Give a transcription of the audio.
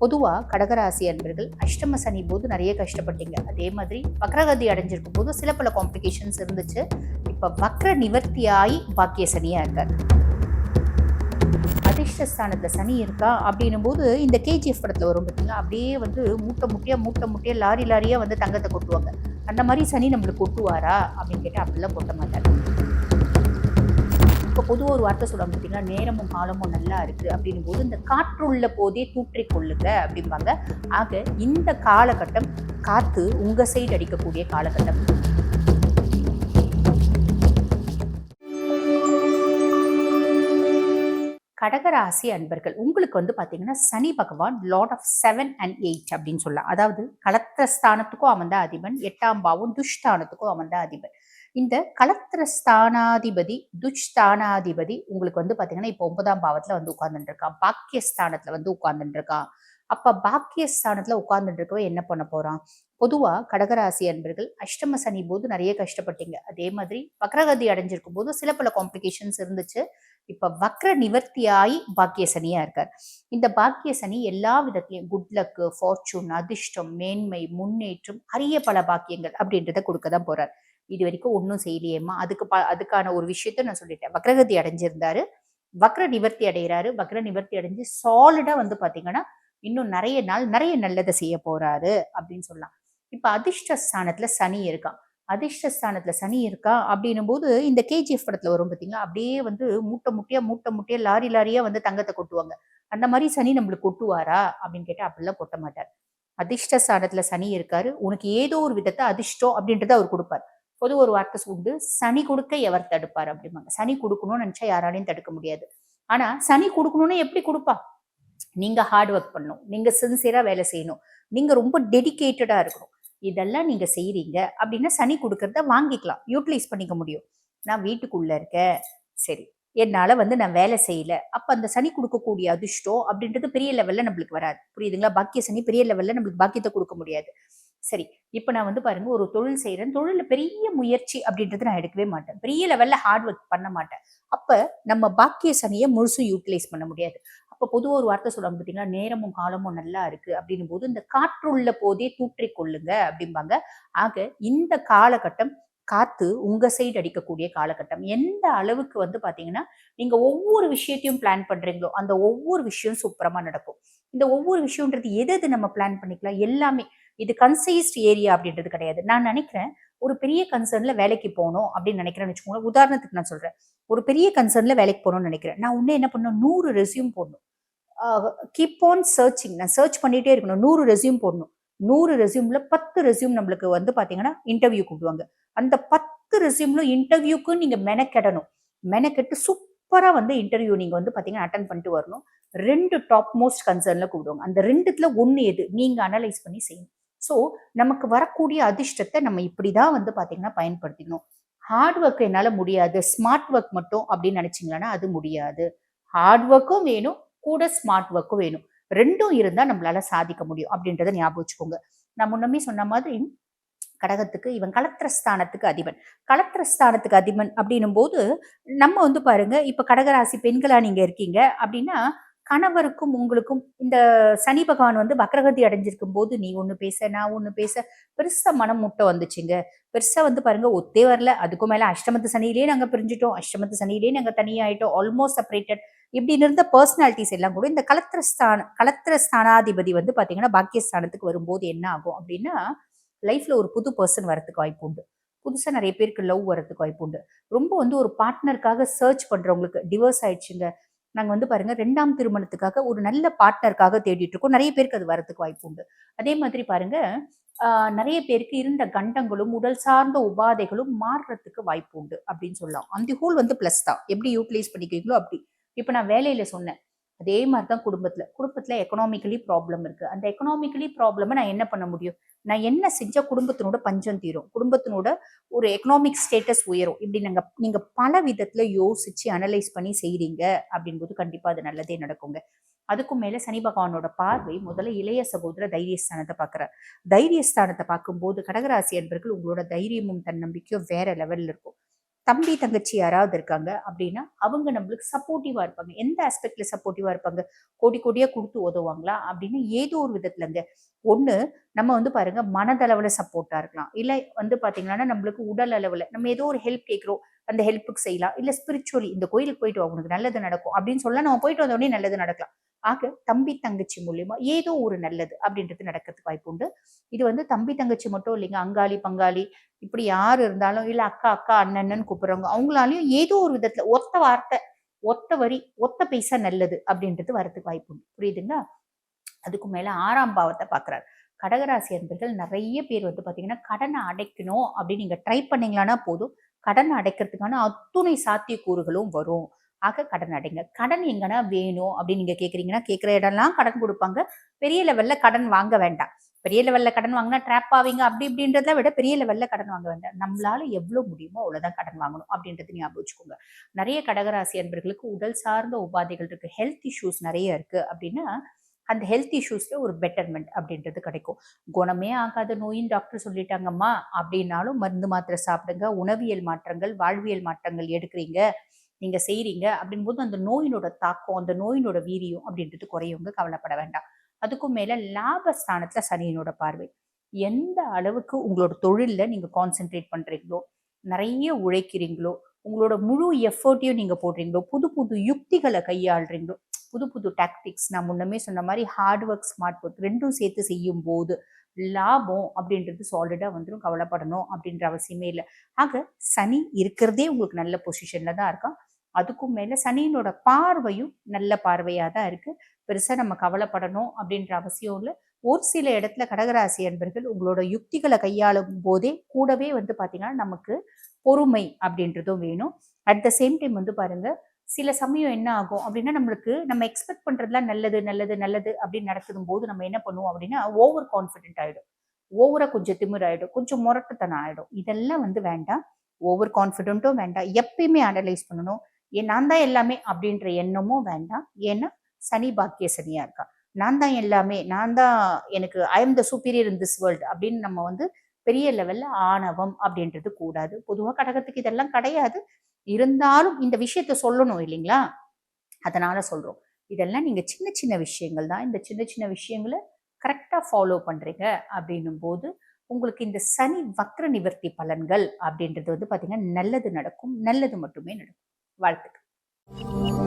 பொதுவாக கடகராசி அன்பர்கள் அஷ்டம சனி போது நிறைய கஷ்டப்பட்டீங்க. அதே மாதிரி வக்ரகதி அடைஞ்சிருக்கும் போது சில பல காம்ப்ளிகேஷன்ஸ் இருந்துச்சு. இப்போ வக்ர நிவர்த்தியாகி பாக்கிய சனியாக இருக்கார். அதிர்ஷ்டஸ்தானத்தில் சனி இருக்கா அப்படின்னும் போது இந்த கேஜிஎஃப் படத்தில் வரும் பார்த்தீங்களா அப்படியே வந்து மூட்டை முட்டையாக மூட்டை முட்டையாக லாரி லாரியாக வந்து தங்கத்தை கொட்டுவாங்க. அந்த மாதிரி சனி நம்மளுக்கு கொட்டுவாரா அப்படின்னு கேட்டால் அப்படிலாம் கொட்ட மாட்டார். இப்போ பொதுவாக ஒரு வார்த்தை சொல்ல பார்த்தீங்கன்னா நேரமும் காலமும் நல்லா இருக்குது அப்படின்னும் போது இந்த காற்றுள்ள போதே தூற்றிக் கொள்ளுங்க அப்படிம்பாங்க. ஆக இந்த காலகட்டம் காற்று உங்கள் சைடு அடிக்கக்கூடிய காலகட்டம். கடகராசி அன்பர்கள் உங்களுக்கு வந்து பார்த்தீங்கன்னா Shani Bhagavan lord of seven and eight அப்படின்னு சொல்லலாம். அதாவது களத்திர ஸ்தானத்துக்கும் அமர்ந்த அதிபன் எட்டாம் பாவம் துஷ்தானத்துக்கும் அமர்ந்த அதிபன். இந்த களத்திர ஸ்தானாதிபதி துஷ்தானாதிபதி உங்களுக்கு வந்து பார்த்தீங்கன்னா இப்போ ஒன்பதாம் பாவத்தில் வந்து உட்கார்ந்துட்டு இருக்கான் பாக்கியஸ்தானத்தில் வந்து உட்கார்ந்துட்டு இருக்கான் அப்ப பாக்கியஸ்தானத்துல உட்கார்ந்துட்டு இருக்கவே என்ன பண்ண போறான்? பொதுவா கடகராசி அன்பர்கள் அஷ்டம சனி போது நிறைய கஷ்டப்பட்டீங்க. அதே மாதிரி வக்ரகதி அடைஞ்சிருக்கும் போது சில பல காம்ப்ளிகேஷன்ஸ் இருந்துச்சு. இப்ப வக்ர நிவர்த்தியாகி பாக்கிய சனியா இருக்கார். இந்த பாக்கிய சனி எல்லா விதத்திலையும் குட் லக்கு ஃபார்ச்சூன் அதிர்ஷ்டம் மேன்மை முன்னேற்றம் அரிய பல பாக்கியங்கள் அப்படின்றத கொடுக்க தான் போறார். இது வரைக்கும் ஒன்றும் செய்யலையேம்மா. அதுக்கு ப அதுக்கான ஒரு விஷயத்த நான் சொல்லிட்டேன். வக்ரகதி அடைஞ்சிருந்தாரு. வக்ர நிவர்த்தி அடைகிறாரு. வக்ர நிவர்த்தி அடைஞ்சு சாலிடா வந்து பாத்தீங்கன்னா இன்னும் நிறைய நாள் நிறைய நல்லதை செய்ய போறாரு அப்படின்னு சொல்லலாம். இப்ப அதிர்ஷ்டஸ்தானத்தில் சனி இருக்கான் அதிர்ஷ்டஸ்தானத்தில் சனி இருக்கா? அப்படின்னும் போது இந்த கேஜிஎஃப் படத்துல வரும் பார்த்தீங்கன்னா அப்படியே வந்து மூட்டை முட்டையா மூட்டை முட்டையா லாரி லாரியா வந்து தங்கத்தை கொட்டுவாங்க. அந்த மாதிரி சனி நம்மளுக்கு கொட்டுவாரா? அப்படின்னு கேட்டா அப்படிலாம் கொட்ட மாட்டார். அதிர்ஷ்டஸ்தானத்துல சனி இருக்காரு. உனக்கு ஏதோ ஒரு விதத்தை அதிர்ஷ்டம் அப்படின்றத அவர் கொடுப்பார். பொது ஒரு வார்த்தை உண்டு சனி கொடுக்க எவர் தடுப்பார் அப்படிம்பாங்க. சனி கொடுக்கணும்னு நினைச்சா யாராலையும் தடுக்க முடியாது. ஆனா சனி கொடுக்கணும்னு எப்படி கொடுப்பா? நீங்க ஹார்ட் ஒர்க் பண்ணணும். நீங்க சின்சியரா வேலை செய்யணும். நீங்க ரொம்ப டெடிக்கேட்டடா இருக்கணும். இதெல்லாம் நீங்க செய்றீங்க அப்படின்னா சனி கொடுக்கறத வாங்கிக்கலாம். யூட்டிலைஸ் பண்ணிக்க முடியும். நான் வீட்டுக்குள்ள இருக்கேன். சரி. என்னால வந்து நான் வேலை செய்யல. அப்ப அந்த சனி கொடுக்கக்கூடிய அதிர்ஷ்டம் அப்படின்றது பெரிய லெவல்ல நம்மளுக்கு வராது. புரியுதுங்களா? பாக்கிய சனி பெரிய லெவல்ல நம்மளுக்கு பாக்கியத்தை கொடுக்க முடியாது. சரி இப்போ நான் வந்து பாருங்க ஒரு தொழில் செய்யறேன் தொழில பெரிய முயற்சி அப்படின்றது நான் எடுக்கவே மாட்டேன். பெரிய லெவல்ல ஹார்ட் ஒர்க் பண்ண மாட்டேன். அப்ப நம்ம பாக்கிய சனியை முழுசும் யூட்டிலைஸ் பண்ண முடியாது. அப்ப பொதுவாக ஒரு வார்த்தை சொல்லுவாங்க பார்த்தீங்கன்னா நேரமும் காலமும் நல்லா இருக்கு அப்படின்னும் போது இந்த காற்றுள்ள போதே தூற்றி கொள்ளுங்க அப்படிம்பாங்க. ஆக இந்த காலகட்டம் காத்து உங்க சைடு அடிக்கக்கூடிய காலகட்டம். எந்த அளவுக்கு வந்து பாத்தீங்கன்னா நீங்க ஒவ்வொரு விஷயத்தையும் பிளான் பண்றீங்களோ அந்த ஒவ்வொரு விஷயம் சூப்பரமா நடக்கும். இந்த ஒவ்வொரு விஷயம்ன்றது எது எது நம்ம பிளான் பண்ணிக்கலாம்? எல்லாமே இது கன்சைஸ்ட் ஏரியா அப்படின்றது கிடையாது. நான் நினைக்கிறேன் ஒரு பெரிய கன்சர்ன்ல வேலைக்கு போகணும் அப்படின்னு நினைக்கிறேன்னு வச்சுக்கோங்களேன் உதாரணத்துக்கு நான் சொல்றேன். ஒரு பெரிய கன்சர்ன்ல வேலைக்கு போகணும்னு நினைக்கிறேன். நான் உடனே என்ன பண்ணணும்? நூறு ரெசியூம் போடணும். கீப் ஆன் சர்ச்சிங் நான் சர்ச் பண்ணிட்டே இருக்கணும். நூறு ரெசியூம் போடணும். நூறு ரெசியூம்ல பத்து ரெசியூம் நம்மளுக்கு வந்து பாத்தீங்கன்னா இன்டர்வியூ கூப்பிடுவாங்க. அந்த பத்து ரெசியூம்ல இன்டர்வியூக்கு நீங்க மெனக்கெடணும். மெனக்கெட்டு சூப்பரா வந்து இன்டர்வியூ நீங்க வந்து பாத்தீங்கன்னா அட்டன் பண்ணிட்டு வரணும். ரெண்டு டாப் மோஸ்ட் கன்சர்ன்ல கூப்பிடுவாங்க. அந்த ரெண்டுத்துல ஒன்று எது? நீங்க அனலைஸ் பண்ணி செய்யணும். ஸோ நமக்கு வரக்கூடிய அதிர்ஷ்டத்தை நம்ம இப்படி தான் வந்து பார்த்தீங்கன்னா பயன்படுத்திக்கணும். ஹார்ட் ஒர்க் என்னால் முடியாது. ஸ்மார்ட் ஒர்க் மட்டும் அப்படின்னு நினைச்சீங்கன்னா அது முடியாது. ஹார்ட் ஒர்க்கும் வேணும். கூட ஸ்மார்ட் ஒர்க்கும் வேணும். ரெண்டும் இருந்தால் நம்மளால சாதிக்க முடியும் அப்படின்றத ஞாபகம் வச்சுக்கோங்க. நான் முன்னமே சொன்ன மாதிரி கடகத்துக்கு இவன் கலத்திரஸ்தானத்துக்கு அதிபன். கலத்திரஸ்தானத்துக்கு அதிபன் அப்படின்னும் போது நம்ம வந்து பாருங்க இப்ப கடகராசி பெண்களா நீங்க இருக்கீங்க அப்படின்னா கணவருக்கும் உங்களுக்கும் இந்த சனி பகவான் வந்து வக்ரகதி அடைஞ்சிருக்கும் போது நீ ஒன்று பேச நான் ஒன்று பேச பெருசாக மனம் முட்டை வந்துச்சுங்க. பெருசாக வந்து பாருங்க ஒத்தே வரல. அதுக்கும் மேலே அஷ்டமத்து சனியிலேயே நாங்கள் பிரிஞ்சிட்டோம். அஷ்டமத்து சனியிலேயே நாங்கள் தனியாயிட்டோம். ஆல்மோஸ்ட் செப்பரேட்டட் இப்படி இருந்த பர்சனாலிட்டிஸ் எல்லாம் கூட இந்த கலத்திரஸ்தான கலத்திரஸ்தானாதிபதி வந்து பார்த்தீங்கன்னா பாக்கியஸ்தானத்துக்கு வரும்போது என்ன ஆகும் அப்படின்னா லைஃப்ல ஒரு புது பர்சன் வரத்துக்கு வாய்ப்பு உண்டு. புதுசாக நிறைய பேருக்கு லவ் வரதுக்கு வாய்ப்பு உண்டு. ரொம்ப வந்து ஒரு பார்ட்னருக்காக சர்ச் பண்ணுறவங்களுக்கு டிவோர்ஸ் ஆயிடுச்சுங்க. நாங்கள் வந்து பாருங்கள் ரெண்டாம் திருமணத்துக்காக ஒரு நல்ல பார்ட்னருக்காக தேடிட்டு இருக்கோம் நிறைய பேருக்கு அது வரதுக்கு வாய்ப்பு உண்டு. அதே மாதிரி பாருங்கள் நிறைய பேருக்கு இருந்த கண்டங்களும் உடல் சார்ந்த உபாதைகளும் மாறுறதுக்கு வாய்ப்பு உண்டு அப்படின்னு சொல்லலாம். அந்த ஹோல் வந்து ப்ளஸ் தான். எப்படி யூட்டிலைஸ் பண்ணிக்கிறீங்களோ அப்படி. இப்போ நான் வேலையில் சொன்னேன். அதே மாதிரி தான் குடும்பத்தில். குடும்பத்தில் எக்கனாமிக்கலி ப்ராப்ளம் இருக்குது அந்த எக்கனாமிக்கலி ப்ராப்ளமை நான் என்ன பண்ண முடியும்? நான் என்ன செஞ்சால் குடும்பத்தினோட பஞ்சம் தீரும்? குடும்பத்தினோட ஒரு எக்கனாமிக் ஸ்டேட்டஸ் உயரும். இப்படி நாங்கள் நீங்கள் பல விதத்தில் யோசித்து அனலைஸ் பண்ணி செய்கிறீங்க அப்படின்போது கண்டிப்பாக அது நல்லதே நடக்குங்க. அதுக்கும் மேலே சனி பகவானோட பார்வை முதல்ல இளைய சகோதர தைரியஸ்தானத்தை பார்க்குறார். தைரியஸ்தானத்தை பார்க்கும்போது கடகராசி அன்பர்கள் உங்களோட தைரியமும் தன்னம்பிக்கையும் வேற லெவலில் இருக்கும். தம்பி தங்கச்சி யாராவது இருக்காங்க அப்படின்னா அவங்க நம்மளுக்கு சப்போர்ட்டிவா இருப்பாங்க. எந்த ஆஸ்பெக்ட்ல சப்போர்ட்டிவா இருப்பாங்க? கோடி கோடியா கொடுத்து உதவுவாங்களா? அப்படின்னு ஏதோ ஒரு விதத்துலங்க ஒண்ணு நம்ம வந்து பாருங்க மனதளவுல சப்போர்ட்டா இருக்கலாம். இல்ல வந்து பாத்தீங்கன்னா நம்மளுக்கு உடல் அளவுல நம்ம ஏதோ ஒரு ஹெல்ப் கேட்கிறோம் அந்த ஹெல்ப்புக்கு செய்யலாம். இல்ல ஸ்பிரிச்சுவலி இந்த கோயிலுக்கு போயிட்டு வா உனக்கு நல்லது நடக்கும் அப்படின்னு சொல்ல நம்ம போயிட்டு வந்தோடனே நல்லது நடக்கலாம். ஆக தம்பி தங்கச்சி மூலியமா ஏதோ ஒரு நல்லது அப்படின்றது நடக்கிறதுக்கு வாய்ப்பு உண்டு. இது வந்து தம்பி தங்கச்சி மட்டும் இல்லைங்க அங்காளி பங்காளி இப்படி யார் இருந்தாலும் இல்லை அக்கா அக்கா அண்ணன்னு கூப்பிடுறவங்க அவங்களாலையும் ஏதோ ஒரு விதத்துல ஒத்த வார்த்தை ஒத்த வரி ஒத்த பைசா நல்லது அப்படின்றது வரதுக்கு வாய்ப்பு உண்டு. புரியுதுங்களா? அதுக்கு மேல ஆறாம் பாவத்தை பாக்குறாரு. கடகராசி அன்பர்கள் நிறைய பேர் வந்து பாத்தீங்கன்னா கடனை அடைக்கணும் அப்படின்னு நீங்க ட்ரை பண்ணீங்களான்னா போதும். கடன் அடைக்கிறதுக்கான அத்துணை சாத்தியக்கூறுகளும் வரும். ஆக கடன் அடைங்க. கடன் எங்கன்னா வேணும் அப்படின்னு நீங்க கேக்குறீங்கன்னா கேட்குற இடம்லாம் கடன் கொடுப்பாங்க. பெரிய லெவல்ல கடன் வாங்க வேண்டாம். பெரிய லெவல்ல கடன் வாங்கினா ட்ராப் ஆவீங்க அப்படி இப்படின்றத விட பெரிய லெவல்ல கடன் வாங்க வேண்டாம். நம்மளால எவ்வளவு முடியுமோ அவ்வளவுதான் கடன் வாங்கணும் அப்படின்றது ஞாபகம் வச்சுக்கோங்க. நிறைய கடகராசி அன்பர்களுக்கு உடல் சார்ந்த உபாதைகள் இருக்கு. ஹெல்த் இஷ்யூஸ் நிறைய இருக்கு அப்படின்னா அந்த ஹெல்த் இஷ்யூஸ்ல ஒரு பெட்டர்மெண்ட் அப்படின்றது கிடைக்கும். குணமே ஆகாத. நோயின்னு டாக்டர் சொல்லிட்டாங்கம்மா அப்படின்னாலும் மருந்து மாத்திரை சாப்பிடுங்க உணவியல் மாற்றங்கள் வாழ்வியல் மாற்றங்கள் எடுக்கிறீங்க நீங்க செய்கிறீங்க அப்படின் போது அந்த நோயினோட தாக்கம் அந்த நோயினோட வீரியம் அப்படின்றது குறையவங்க கவலைப்பட வேண்டாம். அதுக்கும் மேல லாபஸ்தானத்துல சனியினோட பார்வை. எந்த அளவுக்கு உங்களோட தொழிலில் நீங்க கான்சென்ட்ரேட் பண்றீங்களோ நிறைய உழைக்கிறீங்களோ உங்களோட முழு எஃபர்ட்டையும் நீங்க போடுறீங்களோ புது புது யுக்திகளை கையாளுறீங்களோ புது புது டாக்டிக்ஸ் நான் முன்னமே சொன்ன மாதிரி ஹார்ட் ஒர்க் ஸ்மார்ட் ஒர்க் ரெண்டும் சேர்த்து செய்யும் போது லாபம் அப்படின்றது சாலிடா வந்துடும் கவலைப்படணும் அப்படின்ற அவசியமே இல்லை. ஆக சனி இருக்கிறதே உங்களுக்கு நல்ல பொசிஷன்ல தான் இருக்கான். அதுக்கும் மேல சனியினோட பார்வையும் நல்ல பார்வையா தான் இருக்கு. பெருசாக நம்ம கவலைப்படணும் அப்படின்ற அவசியம் இல்லை. ஒரு சில இடத்துல கடகராசி அன்பர்கள் உங்களோட யுக்திகளை கையாளும் போதே கூடவே வந்து பார்த்தீங்கன்னா நமக்கு பொறுமை அப்படின்றதும் வேணும். அட் த சேம் டைம் வந்து பாருங்க சில சமயம் என்ன ஆகும் அப்படின்னா நம்மளுக்கு நம்ம எக்ஸ்பெக்ட் பண்ணுறதுலாம் நல்லது நல்லது நல்லது அப்படின்னு நடக்கும் போது நம்ம என்ன பண்ணுவோம் அப்படின்னா ஓவர் கான்ஃபிடென்ட் ஆகிடும் ஓவராக கொஞ்சம் திமிர் ஆகிடும் கொஞ்சம் முரட்டுத்தனம் ஆகிடும் இதெல்லாம் வந்து வேண்டாம். ஓவர் கான்ஃபிடென்ட்டும் வேண்டாம். எப்பயுமே அனலைஸ் பண்ணணும். நான் தான் எல்லாமே அப்படின்ற எண்ணமும் வேண்டாம். ஏன்னா சனி பாக்கிய சனியா இருக்கா. நான் தான் எல்லாமே நான் தான் எனக்கு I am the superior in this world அப்படின்னு நம்ம வந்து பெரிய லெவல்ல ஆணவம் அப்படின்றது கூடாது. பொதுவாக கடகத்துக்கு இதெல்லாம் கிடையாது. இருந்தாலும் இந்த விஷயத்த சொல்லணும் இல்லைங்களா? அதனால சொல்றோம். இதெல்லாம் நீங்க சின்ன சின்ன விஷயங்கள் தான். இந்த சின்ன சின்ன விஷயங்களை கரெக்டா ஃபாலோ பண்றீங்க அப்படின்னும் போது உங்களுக்கு இந்த சனி வக்ர நிவர்த்தி பலன்கள் அப்படின்றது வந்து பாத்தீங்கன்னா நல்லது நடக்கும் நல்லது மட்டுமே நடக்கும். வாழ்த்துக்கள்.